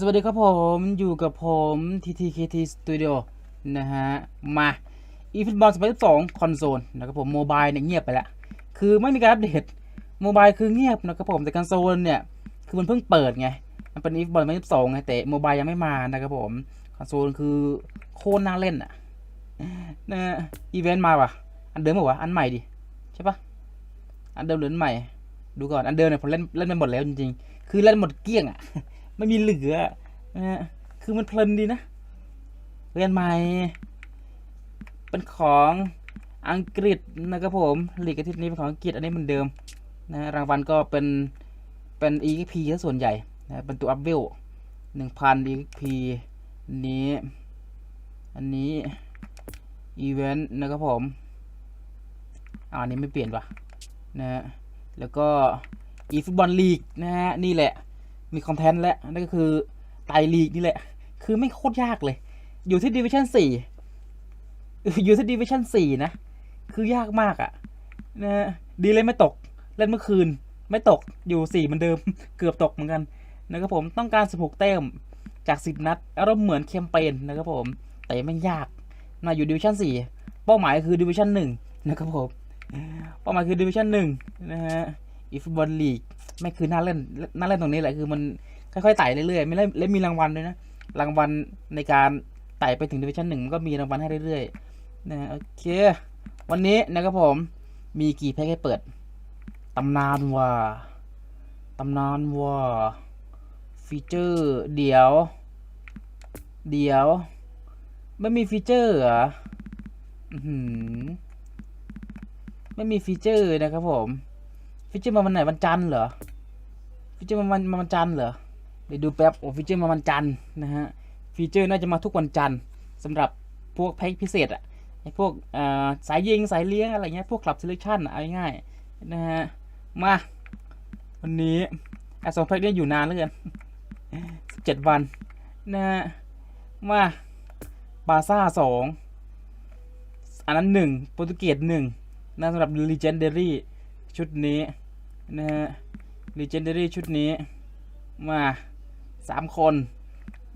สวัสดีครับผมอยู่กับผม TTKT Studio นะฮะ มาอีฟุตบอล2022 คอนโซลนะครับผมโมบายเนี่ยเงียบไปแล้ว คือไม่มีการอัปเดตโมบายคือเงียบนะครับผมแต่คอนโซลเนี่ย คือมันเพิ่งเปิดไง มันเป็นอีฟุตบอล2022 ไง แต่โมบายยังไม่มานะครับผม คอนโซลคือโคตรน่าเล่นอะนะอีเวนต์มาป่ะ อันเดิมป่ะวะอันใหม่ดิ ใช่ปะอันเดิมหรืออันใหม่ ดูก่อนอันเดิมเนี่ยผมเล่นเล่นไปหมดแล้วจริงๆ คือเล่นหมดเกลี้ยงอะ ไม่มีเหลือนะคือมันเพลินดีนะเรียนใหม่ เป็นของอังกฤษนะครับผมลีกอาทิตย์นี้เป็นของอังกฤษอันนี้เหมันเดิมนะรางวัลก็เป็นเป็น EXP ส่วนใหญ่นะเป็นตัวอัพเวลหนึ่งพัน EXP นี้ อันนี้อีเวนต์นะครับผมอันนี้ไม่เปลี่ยนว่ะนะฮะแล้วก็อีฟุตบอลลีกนะฮะนี่แหละ มีคอนเทนต์แล้วนั่นก็คือไตลีกนี่แหละ คือไม่โคตรยากเลย อยู่ที่ดิวิชั่นสี่อยู่ที่ดิวิชั่นสี่นะ คือยากมากอะ่ะนะฮะดีเลยไม่ตก เล่นเมื่อคืน ไม่ตกอยู่สี่เหมือนเดิม เกือบตกเหมือนกันนะครับผมต้องการ 16แต้มจาก 10 นัดอารมณ์เหมือนแคมเปญนะครับผมแต่ไม่ยากนะอยู่ดิวิชั่นสี่เป้าหมายคือดิวิชั่นหนึ่งนะครับผมเป้าหมายคือดิวิชั่นหนึ่งนะฮะ อีฟุตบอลลีกไม่คือน่าเล่นน่าเล่นตรงนี้แหละคือมันค่อยๆไต่เรื่อยๆไม่เล่นและมีรางวัลด้วยนะ รางวัลในการไต่ไปถึงดิวิชั่นหนึ่งมันก็มีรางวัลให้เรื่อยๆนะโอเค วันนี้นะครับผมมีกี่แพ็คให้เปิดตำนานว่าตำนานว่าฟีเจอร์ เดี๋ยว เดี๋ยวไม่มีฟีเจอร์ออื้อหือไม่มีฟีเจอร์นะครับผม ฟีเจอร์มาวันไหนวันจันทร์เหรอฟีเจอร์มาวันมาวันจันทร์เหรอเดี๋ยวดูแป๊บโอ้ฟีเจอร์มาวันจันทร์นะฮะฟีเจอร์น่าจะมาทุกวันจันทร์สำหรับพวกแพ็คพิเศษอะไอพวกสายยิงสายเลี้ยงอะไรเงี้ยพวกคลับเซเลชั่นเอาง่ายนะฮะมาวันนี้ไอสองแพ็คเนี่ยอยู่นานเหลือเกินสิบเจ็ดวันนะฮะมาบาซ่าสองอันนั้นหนึ่งโปรตุเกสหนึ่งนะสำหรับ Legendary ชุดนี้ นะฮะ Legendary ชุดนี้ มาสามคน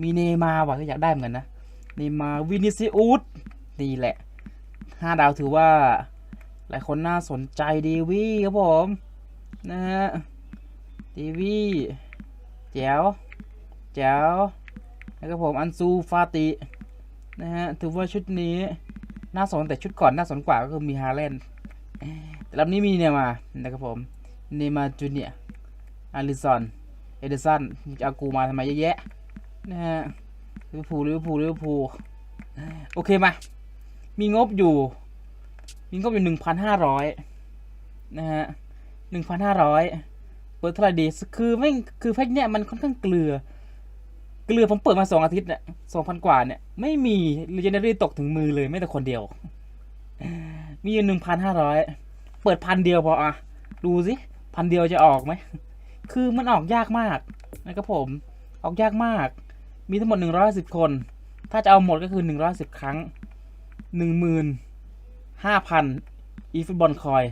มีเนมาว่ะก็อยากได้เหมือนกันนะ เนมาวินิซิอุสนี่แหละห้าดาวถือว่า หลายคนน่าสนใจดีวีครับผม นะฮะดีวีแจ๋วแจ๋วแล้วก็ผมอันซูฟาตินะฮะถือว่าชุดนี้น่าสนแต่ชุดก่อนน่าสนกว่าก็คือมีฮาแลนแต่ลำนี้มีเนี่ยมานะครับผม เนมาจูเนียอาริสันเอเดสันจะเอากูมาทำไมเยอะแยะนะฮะลิเวอร์พูลลิเวอร์พูลลิเวอร์พูลโอเคมา มีงบอยู่ มีงบอยู่หนึ่งพันห้าร้อยนะฮะหนึ่งพันห้าร้อยเปิดเท่าไหร่ดีคือไม่คือแพ็กเนี่ยมันค่อนข้างเกลือ เกลือผมเปิดมาสองอาทิตย์เนี่ยสองพันกว่าเนี่ย ไม่มี legendary ตกถึงมือเลยไม่แต่คนเดียว มีอยู่หนึ่งพันห้าร้อยเปิดพันเดียวพออะ ดูสิ พันเดียวจะออกไหม คือมันออกยากมากนะครับผม ออกยากมาก มีทั้งหมดหนึ่งร้อยสิบคน ถ้าจะเอาหมดก็คือหนึ่งร้อยสิบครั้งหนึ่งหมื่นห้าพันอีฟุตบอลคอย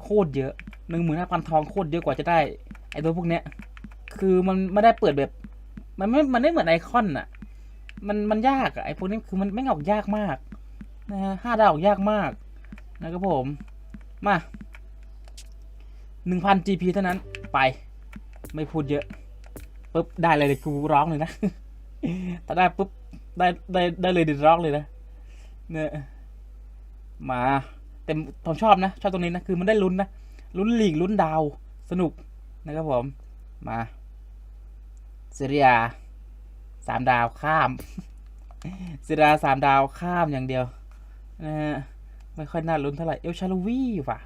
โคตรเยอะหนึ่งหมื่นห้าพันทองโคตรเยอะกว่าจะได้ ไอตัวพวกเนี้ย คือมันไม่ได้เปิดแบบ มันไม่ มันไม่เหมือนไอคอนอะมัน มันยากอะไอพวกนี้คือมันไม่งออกยากมากนะฮะห้าดาวออกยากมากนะครับผม มา หนึ่งพัน GP เท่านั้นไปไม่พูดเยอะปุ๊บได้เลยเดี๋ยวกูร้องเลยนะ ถ้าได้ปุ๊บได้ได้ได้เลยเดี๋ยวร้องเลยนะเนี่ยมาแต่ผมชอบนะ ชอบตรงนี้นะคือมันได้ลุ้นนะลุ้นลีกลุ้นดาวสนุกนะครับผม มาเซเรียสามดาวข้ามเซเรียสามดาวข้ามอย่างเดียวนะฮะไม่ค่อยน่าลุ้นเท่าไหร่เอลชาลูวีว่ะ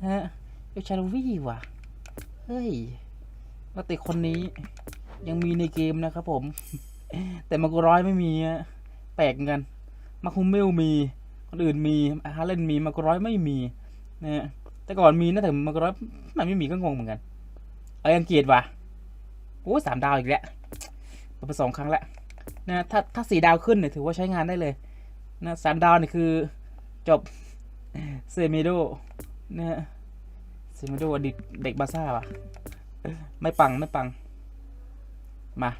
นะฮะ เอลชาลูวีว่ะ เฮ้ยนักเตะคนนี้ ยังมีในเกมนะครับผม แต่มากร้อยไม่มีอะแปลกเหมือนกัน มาคุมเมลมี คนอื่นมีฮาเลนมี มากร้อยไม่มีนะแต่ก่อนมีนะแต่มากร้อยมันไม่มีก็งงเหมือนกันเอาอังกฤษว่ะโอ้สามดาวอีกแล้วปิดไปสองครั้งแล้วนะถ้าถ้าสี่ดาวขึ้นเนี่ยถือว่าใช้งานได้เลยนะสามดาวนี่คือจบเซมิโดนะ ซมิโดอดีตเด็กบาซ่าว่ะ ไม่ปังไม่ปัง มา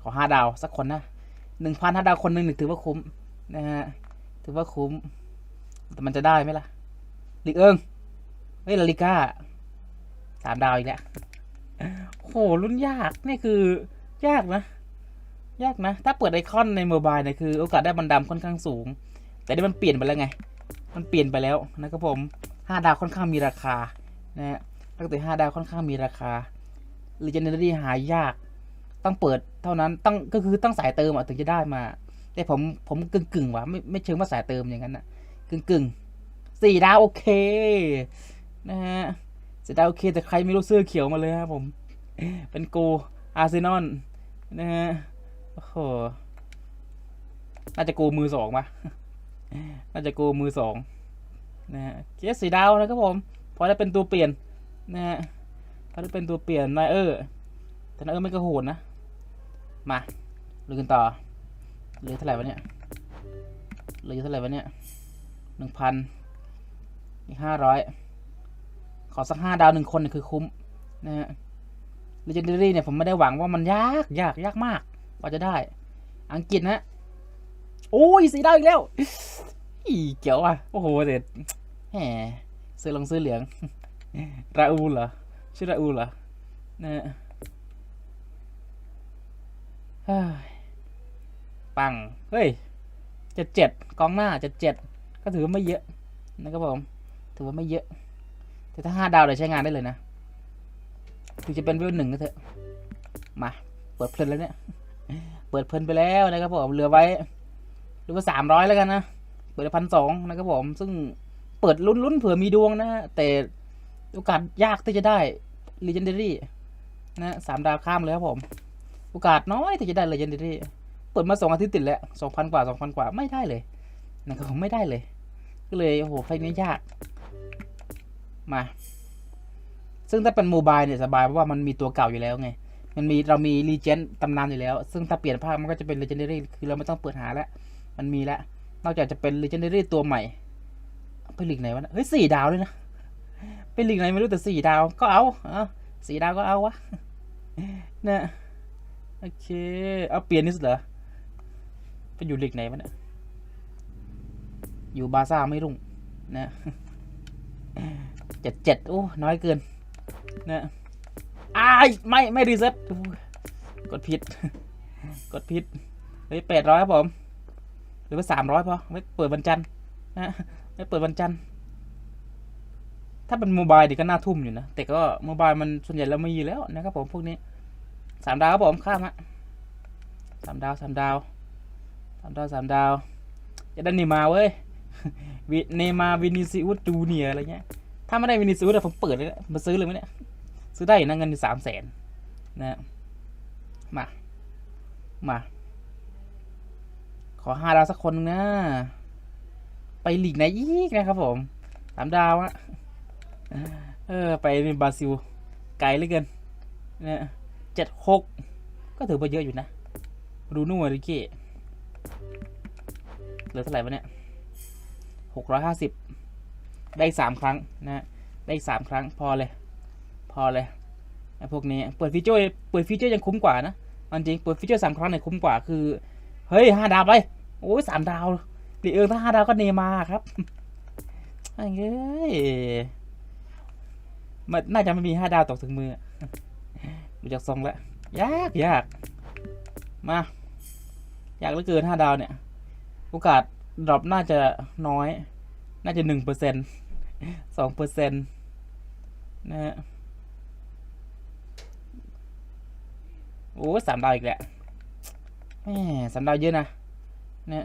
ขอห้าดาวสักคนนะหนึ่งพันห้าดาวคนหนึ่งถือว่าคุ้มนะฮะ ถือว่าคุ้ม แต่มันจะได้ไหมล่ะลิกเอิงเฮ้ยลาลิก้าสามดาวอีกแล้วโหรุ่นยาก นี่คือยากนะ ยากนะ ถ้าเปิดไอคอนในโมบายเนี่ยคือ โอกาสได้บันดำค่อนข้างสูง แต่นี่มันเปลี่ยนไปแล้วไง มันเปลี่ยนไปแล้วนะครับผมห้าดาวค่อนข้างมีราคา นะฮะตั้งแต่ห้าดาวค่อนข้างมีราคา Legendary หายาก ต้องเปิดเท่านั้นต้องก็คือต้องสายเติมอะถึงจะได้มา แต่ผมผมกึ่งกึ่งๆว่ะไม่ไม่เชิงว่าสายเติมอย่างนั้นนะกึ่งกึ่งๆสี่ดาวโอเคนะฮะสี่ดาวโอเค แต่ใครไม่รู้เสื้อเขียวมาเลยครับผม เป็นโกอาร์เซนอลนะฮะโอ้โหน่าจะโกมือสองปะน่าจะโกมือสองนะฮะเกสสีดาวนะครับผม พอได้เป็นตัวเปลี่ยนนะฮะพอได้เป็นตัวเปลี่ยนนายเออร์แต่นายเออร์ไม่กระโหดนะ มาลุยกันต่อเหลือเท่าไหร่วะเนี่ยเหลือเท่าไหร่วะเนี่ยหนึ่งพันอีกห้าร้อยขอสักห้าดาวหนึ่งคนเนี่ยคือคุ้มนะฮะ Legendary เนี่ยผมไม่ได้หวังว่ามันยากยากยากมากกว่าจะได้ อังกฤษนะโอ้ยสีดาวอีกแล้วอีเจ๋วอะ โอ้โหเด็ดแหม เสื้อลงเสื้อเหลือง ราอูเหรอ ชื่อราอูเหรอนะฮะเฮ้ยปัง เฮ้ยเจ็ดเจ็ดกองหน้าเจ็ดเจ็ดก็ถือว่าไม่เยอะนะครับผม ถือว่าไม่เยอะ แต่ถ้าห้าดาวเดี๋ยใช้งานได้เลยนะถึงจะเป็นเวลหนึ่งก็เถอะ มา เปิดเพลินแล้วเนี่ย เปิดเพลินไปแล้วนะครับผม เหลือไว้หลือไว้สามร้อยแล้วกันนะ เปิดพันสองนะครับผม ซึ่ง เปิดลุ้นลุ้นๆเผื่อมีดวงนะฮะแต่โอกาสยากที่จะได้ Legendary นะสามดาวข้ามเลยครับผม โอกาสน้อยที่จะได้ Legendary เปิดมาสองอาทิตย์ติดแล้วสองพันกว่าสองพันกว่าไม่ได้เลยนะครับผมไม่ได้เลย ก็เลยโอ้โหไฟนี้ยากมา ซึ่งถ้าเป็นโมบายเนี่ยสบายเพราะว่ามันมีตัวเก่าอยู่แล้วไง มันมีเรามีรีเจนตำนานอยู่แล้ว ซึ่งถ้าเปลี่ยนภาคมันก็จะเป็น Legendary คือเราไม่ต้องเปิดหาแล้ว มันมีแล้วนอกจากจะเป็น Legendary ตัวใหม่ ไปหลีกไหนวะเฮ้ยสี่ดาวเลยนะไปหลีกไหนไม่รู้แต่สี่ดาวก็เอาเอาสี่ดาวก็เอาวะเนี่ยโอเคเอาเปลี่ยนนิสเหรอไปอยู่หลีกไหนวะเนี่ยอยู่บาซ่าไม่รุ่งนะเจ็ดเจ็ดโอ้น้อยเกินนะอ้ายไม่ไม่รีเซ็ตกดผิด กดผิดเฮ้ยแปดร้อยครับผม หรือว่าสามร้อยพอไม่เปิดวันจันทร์นะ ไม่เปิดวันจันทร์ ถ้าเป็นโมบายเดี๋ยวก็น่าทุ่มอยู่นะ แต่ก็โมบายมันส่วนใหญ่เราไม่มีแล้วนะครับผมพวกนี้สามดาวครับผมข้ามฮะสามดาวสามดาวสามดาวสามดาวจะได้เนมาร์เว้ยวิเนมาร์วินิซิอุสจูเนียอะไรเงี้ย ถ้าไม่ได้วินิซิอุสผมเปิดเลยนะมาซื้อเลยไหมเนี่ย ซื้อได้นะเงินสามแสนนะมา มา ขอห้าดาวสักคนนึงนะ ไปหลีกไหนอีกนะครับผมสามดาวอะเออ ไปในบราซิล ไกลเหลือเกินนะเจ็ดหกก็ถือว่าเยอะอยู่นะรูนูอาริเกเหลือเท่าไหร่วะเนี่ยหกร้อยห้าสิบได้สามครั้งนะได้สามครั้งพอเลย พอเลยไอ้พวกนี้เปิดฟีเจอร์เปิดฟีเจอร์ยังคุ้มกว่านะจริงเปิดฟีเจอร์สามครั้งเนี่ยคุ้มกว่าคือ เฮ้ยห้าดาวไป โอ้ยสามดาว ลีเอิงถ้าห้าดาวก็เนยมาครับไอ้เอ้ยมันน่าจะไม่มีห้าดาวตกถึงมือดูจากทรงแล้ว ยากยากมา ยากเหลือเกินห้าดาวเนี่ย โอกาสดรอปน่าจะน้อย น่าจะหนึ่งเปอร์เซ็นสองเปอร์เซ็นนะฮะโอ้สามดาวอีกแหละแหมสามดาวเยอะนะเนี่ย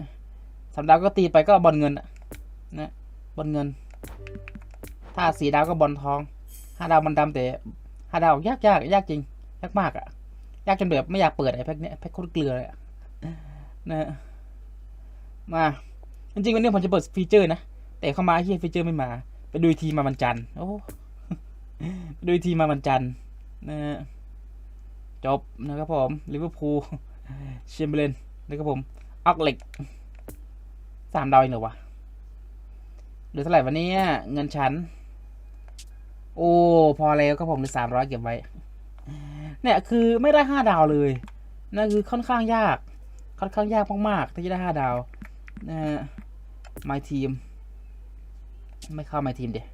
สามดาวก็ตีไปก็บอลเงินนะบอลเงิน ถ้าสีดาวก็บอลทองห้าดาวมันดำแต่ห้าดาวยากยากยากจริงยากมากอะยากจนแบบไม่อยากเปิดไอ้แพ็กเนี้ยแพ็กโคตรเกลือเลยนะมาจริงๆวันนี้ผมจะเปิดฟีเจอร์นะแต่เข้ามาเฮียฟีเจอร์ไม่มา ไปดูทีมาวันจันทร์โอ้ไปดูทีมาวันจันทร์นะจบนะครับผมลิเวอร์พูลเชมเบรนนะครับผมออกเล็ก สามดาวเองเหรอวะเหลือเท่าไหร่วันนี้เงินฉัน โอ้พอแล้วก็ผมเหลือสามร้อยเก็บไว้ เนี่ยคือไม่ได้ห้าดาวเลยนั่นคือค่อนข้างยาก ค่อนข้างยากมากๆที่จะได้ห้าดาวนะฮะ my team ไม่เข้า my team เดี๋ยว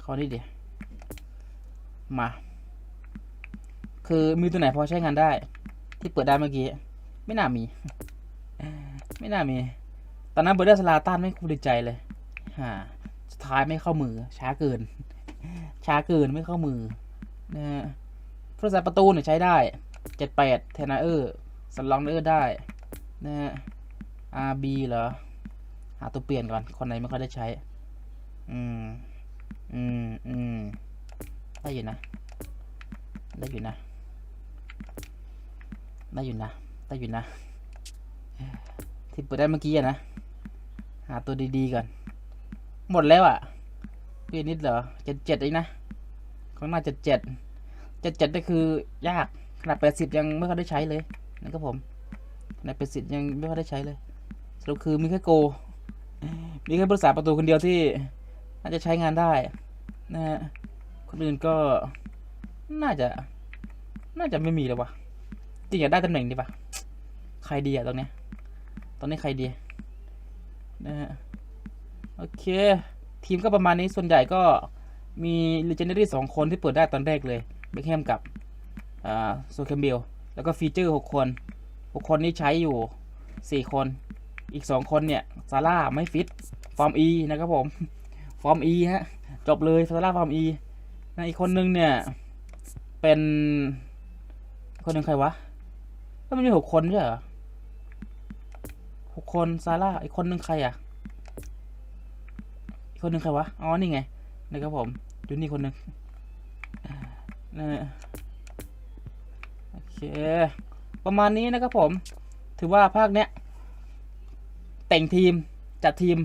เขานี่เดี๋ยวมา คือมีตัวไหนพอใช้งานได้ ที่เปิดได้เมื่อกี้ ไม่น่ามี ไม่น่ามี ตอนนั้นเบอร์เดอร์สลาตันไม่คุ้มใจเลยฮ่าสุดท้ายไม่เข้ามือ ช้าเกิน ช้าเกินไม่เข้ามือนะฮะผู้รักษาประตูเนี่ยใช้ได้เจ็ดแปดเทนาเออร์สลองเออร์ได้นะฮะ RB เหรอ หาตัวเปลี่ยนก่อน คนไหนไม่ค่อยได้ใช้ อืม อืม อืม ได้อยู่นะ ได้อยู่นะ ได้อยู่นะ ได้อยู่นะ ที่เปิดได้เมื่อกี้อะนะาตัวดีๆก่อน หมดแล้วอะ่ะเปลี่ยนนิดเหรอเจ็ดเจ็ดเองนะข้างหน้าเจ็ดเจ็ดเจ็ดเจ็ดก็คือยากขนาดแปดสิบยังไม่ค่อยได้ใช้เลยนะครับผมขนาดแปดสิบยังไม่ค่อยได้ใช้เลยสรุปคือมีแค่โก มีแค่บริษัทประตูคนเดียวที่น่าจะใช้งานได้นะฮะคนอื่นก็น่าจะ น่าจะไม่มีแล้ววะจริงอยากได้ตำแหน่งดีปะใครดีอะตรงเนี้ยตอนนี้ใครดี นะฮะ โอเค ทีมก็ประมาณนี้ส่วนใหญ่ก็มี Legendary สองคนที่เปิดได้ตอนแรกเลยเบคแฮมกับอ่าโซเคมเบลแล้วก็ฟีเจอร์หกคนหกคนนี้ใช้อยู่สี่คน อีกสองคนเนี่ย ซาร่าไม่ฟิต ฟอร์ม E นะครับผม ฟอร์ม E ฮะ จบเลย ซาร่าฟอร์ม E นะอีกคนนึงเนี่ย เป็น คนหนึ่งใครวะก็มันมีหกคนใช่เหรอ หกคนซาร่าอีกคนนึงใครอะอีกคนนึงใครวะอ๋อนี่ไงนะครับผมอยู่นี่คนหนึ่งนะโอเค ประมาณนี้นะครับผม ถือว่าภาคเนี้ย แต่งทีม จัดทีม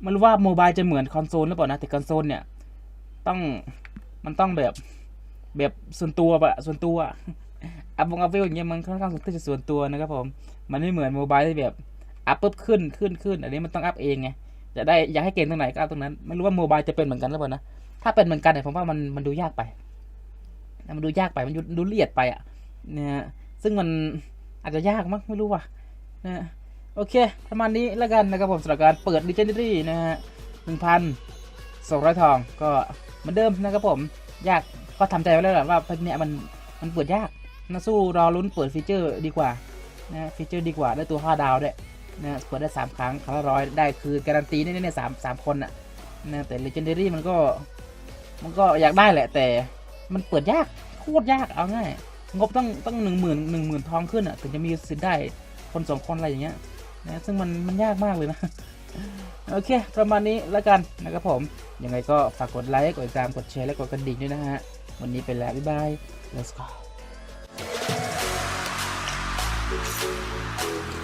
ไม่รู้ว่าโมบายจะเหมือนคอนโซลหรือเปล่านะแต่คอนโซลเนี่ย ต้องมันต้องแบบแบบส่วนตัวอะส่วนตัว อะอัพวงอัพเวลอย่างเงี้ยมันค่อนข้างที่จะส่วนตัวนะครับผมมันไม่เหมือนโมบายที่แบบอัพปุ๊บขึ้นขึ้นขึ้นอันนี้มันต้องอัพเองไงจะได้อยากให้เก่งตรงไหนก็อัพตรงนั้น ไม่รู้ว่าโมบายจะเป็นเหมือนกันหรือเปล่านะถ้าเป็นเหมือนกันเนี่ยผมว่ามันมันดูยากไป มันดูยากไปมันดูละเอียดไปอะนะฮะซึ่งมันอาจจะยากมั้งไม่รู้ว่ะนะฮะโอเค ประมาณนี้แล้วกันนะครับผมสำหรับการเปิด Legendary นะฮะหนึ่งพันสองร้อยทองก็เหมือนเดิมนะครับผม ยากก็ทำใจไว้แล้วแหละว่าพวกเนี้ยมันมันเปิดยาก นะสู้รอลุ้นเปิดฟีเจอร์ดีกว่านะฟีเจอร์ดีกว่าได้ตัว 5 ดาวด้วยนะเปิดได้สามครั้งครั้งละร้อยได้คือการันตีแน่ๆเนี่ยสามสามคนอะนะแต่ Legendary มันก็ มันก็อยากได้แหละแต่มันเปิดยากโคตรยากเอาง่ายงบต้องต้องหนึ่งหมื่นหนึ่งหมื่นทองขึ้นอะถึงจะมีสิทธิ์ได้คนสองคนอะไรอย่างเงี้ยนะซึ่งมันมันยากมากเลยนะโอเค ประมาณนี้แล้วกันนะครับผม ยังไงก็ฝากกดไลค์ กดติดตาม กดแชร์ และกดกระดิ่งด้วยนะฮะ วันนี้ไปแล้ว บ๊ายบาย let's go Thank you.